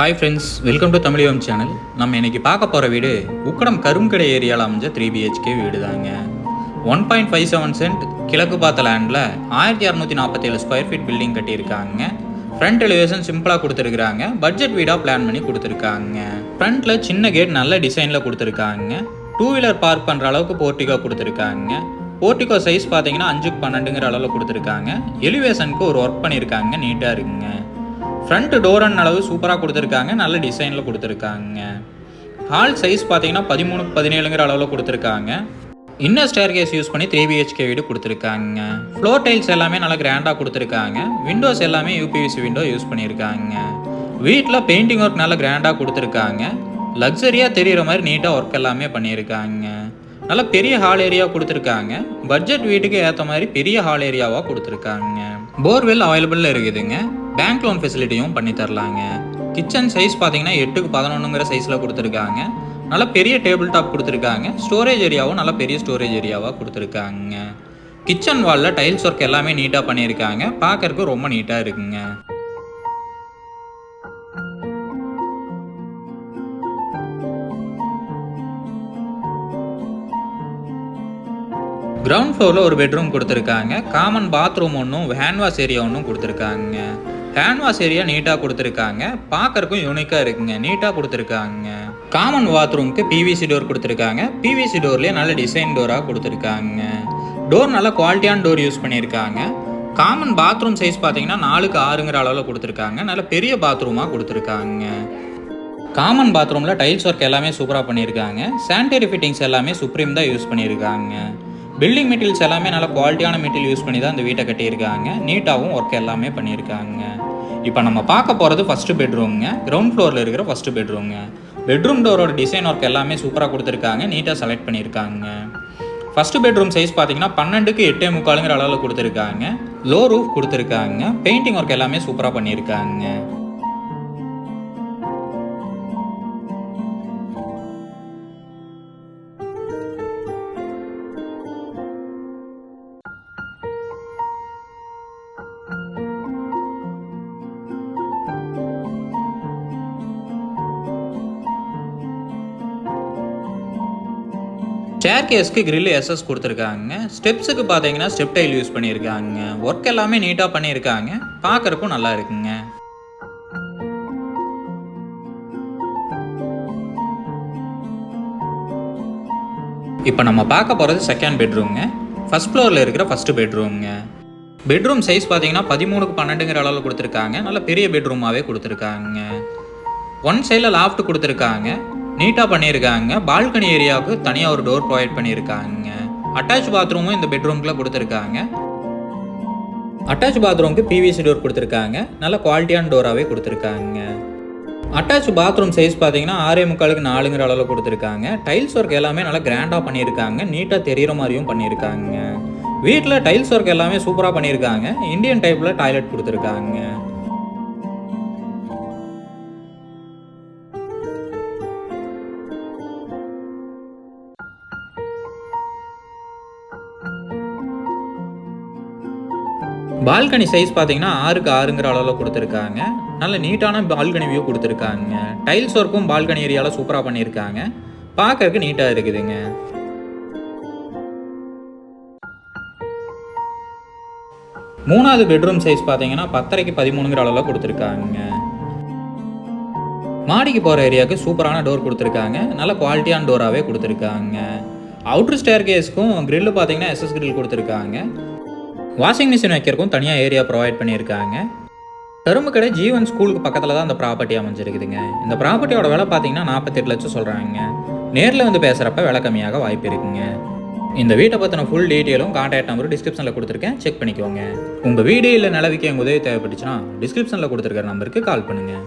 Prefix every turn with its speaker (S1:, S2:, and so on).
S1: Hi friends welcome to Tamizhiyam channel நம்ம இன்னைக்கு பார்க்க போகிற வீடு உக்கடம் கரும்கடை ஏரியாவில் அமைஞ்ச த்ரீ பிஹெச்கே வீடு தாங்க one point five seven cent கிழக்கு பார்த்த லேண்டில் ஆயிரத்தி இரநூத்தி நாற்பத்தேழு ஸ்கொயர் ஃபீட் பில்டிங் கட்டியிருக்காங்க. ஃப்ரண்ட் எலிவேஷன் சிம்பிளாக கொடுத்துருக்குறாங்க. பட்ஜெட் வீடாக பிளான் பண்ணி கொடுத்துருக்காங்க. ஃப்ரண்ட்டில் சின்ன கேட் நல்ல டிசைனில் கொடுத்துருக்காங்க. டூ வீலர் பார்க் பண்ணுற அளவுக்கு போர்ட்டிகோ கொடுத்துருக்காங்க. போர்ட்டிகோ சைஸ் பார்த்தீங்கன்னா அஞ்சுக்கு பன்னெண்டுங்கிற அளவில் கொடுத்துருக்காங்க. எலிவேஷனுக்கு ஒரு ஒர்க் பண்ணியிருக்காங்க. நீட்டாக இருக்குங்க. ஃப்ரண்ட் டோரன் அளவு சூப்பராக கொடுத்துருக்காங்க. நல்ல டிசைனில் கொடுத்துருக்காங்க. ஹால் சைஸ் பார்த்தீங்கன்னா பதிமூணு பதினேழுங்கிற அளவில் கொடுத்துருக்காங்க. இன்னர் ஸ்டேர் கேஸ் யூஸ் பண்ணி த்ரீ பிஹெச்கே வீடு கொடுத்துருக்காங்க. ஃப்ளோர் டைல்ஸ் எல்லாமே நல்லா கிராண்டாக கொடுத்துருக்காங்க. விண்டோஸ் எல்லாமே யூபிவிசி விண்டோ யூஸ் பண்ணியிருக்காங்க. வீட்டில் பெயிண்டிங் ஒர்க் நல்லா கிராண்டாக கொடுத்துருக்காங்க. லக்ஸரியாக தெரிகிற மாதிரி நீட்டாக ஒர்க் எல்லாமே பண்ணியிருக்காங்க. நல்ல பெரிய ஹால் ஏரியா கொடுத்துருக்காங்க. பட்ஜெட் வீட்டுக்கு ஏற்ற மாதிரி பெரிய ஹால் ஏரியாவாக கொடுத்துருக்காங்க. போர்வெல் அவைலபிளில் இருக்குதுங்க. பேங்க் லோன் ஃபெசிலிட்டியும் பண்ணி தரலாங்க. கிச்சன் சைஸ் பார்த்தீங்கன்னா எட்டுக்கு பதினொன்றுங்கிற சைஸில் கொடுத்துருக்காங்க. நல்ல பெரிய டேபிள் டாப் கொடுத்துருக்காங்க ஸ்டோரேஜ் ஏரியாவும் நல்ல பெரிய ஸ்டோரேஜ் ஏரியாவாக கொடுத்துருக்காங்க. கிச்சன் வாலில் டைல்ஸ் ஒர்க் எல்லாமே நீட்டாக பண்ணியிருக்காங்க. பார்க்கறக்கு ரொம்ப நீட்டாக இருக்குங்க. கிரவுண்ட் ஃப்ளோரில் ஒரு பெட்ரூம் கொடுத்துருக்காங்க. காமன் பாத்ரூம் ஒன்றும் ஹேண்ட்வாஷ் ஏரியா ஒன்றும் கொடுத்துருக்காங்க. ஹேண்ட்வாஷ் ஏரியா நீட்டாக கொடுத்துருக்காங்க. பார்க்கறக்கும் யூனிக்காக இருக்குங்க. நீட்டாக கொடுத்துருக்காங்க. காமன் பாத்ரூமுக்கு பிவிசி டோர் கொடுத்துருக்காங்க. பிவிசி டோர்லேயே நல்ல டிசைன் டோராக கொடுத்துருக்காங்க. டோர் நல்ல குவாலிட்டியான டோர் யூஸ் பண்ணியிருக்காங்க. காமன் பாத்ரூம் சைஸ் பார்த்தீங்கன்னா நாலுக்கு ஆறுங்கிற அளவில் கொடுத்துருக்காங்க. நல்ல பெரிய பாத்ரூமாக கொடுத்துருக்காங்க. காமன் பாத்ரூமில் டைல்ஸ் ஒர்க் எல்லாமே சூப்பராக பண்ணியிருக்காங்க. சானிடரி ஃபிட்டிங்ஸ் எல்லாமே சுப்ரீம் தான் யூஸ் பண்ணியிருக்காங்க. பில்டிங் மெட்டீரியல்ஸ் எல்லாமே நல்ல குவாலிட்டியான மெட்டீரியல் யூஸ் பண்ணி தான் இந்த வீட்டை கட்டியிருக்காங்க. நீட்டாகவும் ஒர்க் எல்லாமே பண்ணியிருக்காங்க. இப்போ நம்ம பார்க்க போகிறது ஃபஸ்ட்டு பெட்ரூம்ங்க கிரவுண்ட் ஃப்ளோரில் இருக்கிற ஃபஸ்ட்டு பெட்ரூம்ங்க பெட்ரூம் டோரோட டிசைன் ஒர்க் எல்லாமே சூப்பராக கொடுத்துருக்காங்க. நீட்டாக செலக்ட் பண்ணியிருக்காங்க. ஃபஸ்ட்டு பெட்ரூம் சைஸ் பார்த்தீங்கன்னா பன்னெண்டுக்கு எட்டே முக்காலுங்கிற அளவில் கொடுத்துருக்காங்க. லோ ரூஃப் கொடுத்துருக்காங்க. பெயிண்டிங் ஒர்க் எல்லாமே சூப்பராக பண்ணியிருக்காங்க. ஸ்டேர் கேஸ்க்கு கிரில் எஸ்எஸ் கொடுத்துருக்காங்க. ஸ்டெப்ஸுக்கு பார்த்தீங்கன்னா ஸ்டெப் டைல் யூஸ் பண்ணியிருக்காங்க. ஒர்க் எல்லாமே நீட்டாக பண்ணியிருக்காங்க. பார்க்கறக்கும் நல்லா இருக்குங்க. இப்போ நம்ம பார்க்க போகிறது செகண்ட் பெட்ரூம்ங்க ஃபர்ஸ்ட் ஃப்ளோரில் இருக்கிற ஃபஸ்ட்டு பெட்ரூம்ங்க பெட்ரூம் சைஸ் பார்த்தீங்கன்னா பதிமூணுக்கு பன்னெண்டுங்கிற அளவில் கொடுத்துருக்காங்க. நல்ல பெரிய பெட்ரூமாகவே கொடுத்துருக்காங்க. ஒன் சைடில் லாஃப்ட் கொடுத்துருக்காங்க. நீட்டாக பண்ணியிருக்காங்க. பால்கனி ஏரியாவுக்கு தனியாக ஒரு டோர் ப்ரொவைட் பண்ணியிருக்காங்க. அட்டாச் பாத்ரூமும் இந்த பெட்ரூம்குள்ளே கொடுத்துருக்காங்க. அட்டாச் பாத்ரூமுக்கு பிவிசி டோர் கொடுத்துருக்காங்க. நல்ல குவாலிட்டியான டோராகவே கொடுத்துருக்காங்க. அட்டாச் பாத்ரூம் சைஸ் பார்த்தீங்கன்னா ஆறே முக்காலுக்கு நாலுங்கிற அளவில் கொடுத்துருக்காங்க. டைல்ஸ் ஒர்க் எல்லாமே நல்லா கிராண்டாக பண்ணியிருக்காங்க. நீட்டாக தெரிகிற மாதிரியும் பண்ணியிருக்காங்க. வீட்டில் டைல்ஸ் ஒர்க் எல்லாமே சூப்பராக பண்ணியிருக்காங்க. இந்தியன் டைப்பில் டாய்லெட் கொடுத்துருக்காங்க. பால்கனி சைஸ் பார்த்தீங்கன்னா ஆறுக்கு ஆறுங்கிற அளவில் கொடுத்துருக்காங்க. நல்ல நீட்டான பால்கனி வியூ கொடுத்துருக்காங்க. டைல்ஸ் ஒர்க்கும் பால்கனி ஏரியாவில் சூப்பராக பண்ணியிருக்காங்க. பார்க்கறதுக்கு நீட்டாக இருக்குதுங்க. மூணாவது பெட்ரூம் சைஸ் பார்த்தீங்கன்னா பத்தரைக்கு பதிமூணுங்கிற அளவில் கொடுத்துருக்காங்க. மாடிக்கு போகிற ஏரியாவுக்கு சூப்பரான டோர் கொடுத்துருக்காங்க. நல்ல குவாலிட்டியான டோராகவே கொடுத்துருக்காங்க. அவுட்ரு ஸ்டேர் கேஸ்க்கும் க்ரில்லு பார்த்தீங்கன்னா எஸ்எஸ் கிரில் கொடுத்துருக்காங்க. வாஷிங் மிஷின் வைக்கிறதுக்கும் தனியாக ஏரியா ப்ரொவைட் பண்ணியிருக்காங்க. கரும்பு கடை ஜீவன் ஸ்கூலுக்கு பக்கத்தில் தான் அந்த ப்ராப்பர்ட்டி அமைஞ்சிருக்குதுங்க. இந்த ப்ராப்பர்ட்டியோட விலை பார்த்தீங்கன்னா நாற்பத்தெட்டு லட்சம் சொல்கிறாங்க நேரில் வந்து பேசுகிறப்ப விலை கம்மியாக வாய்ப்பு இருக்குங்க. இந்த வீட்டை பற்றின ஃபுல் டீட்டெயிலும் கான்டாக்ட் நம்பரும் டிஸ்கிரிப்ஷனில் கொடுத்துருக்கேன். செக் பண்ணிக்கோங்க. உங்கள் வீடு இல்லை நிலவிக்க உங்கள் உதவி தேவைப்பட்டுச்சுன்னா டிஸ்கிரிப்ஷனில் கொடுத்துருக்கிற நம்பருக்கு கால் பண்ணுங்கள்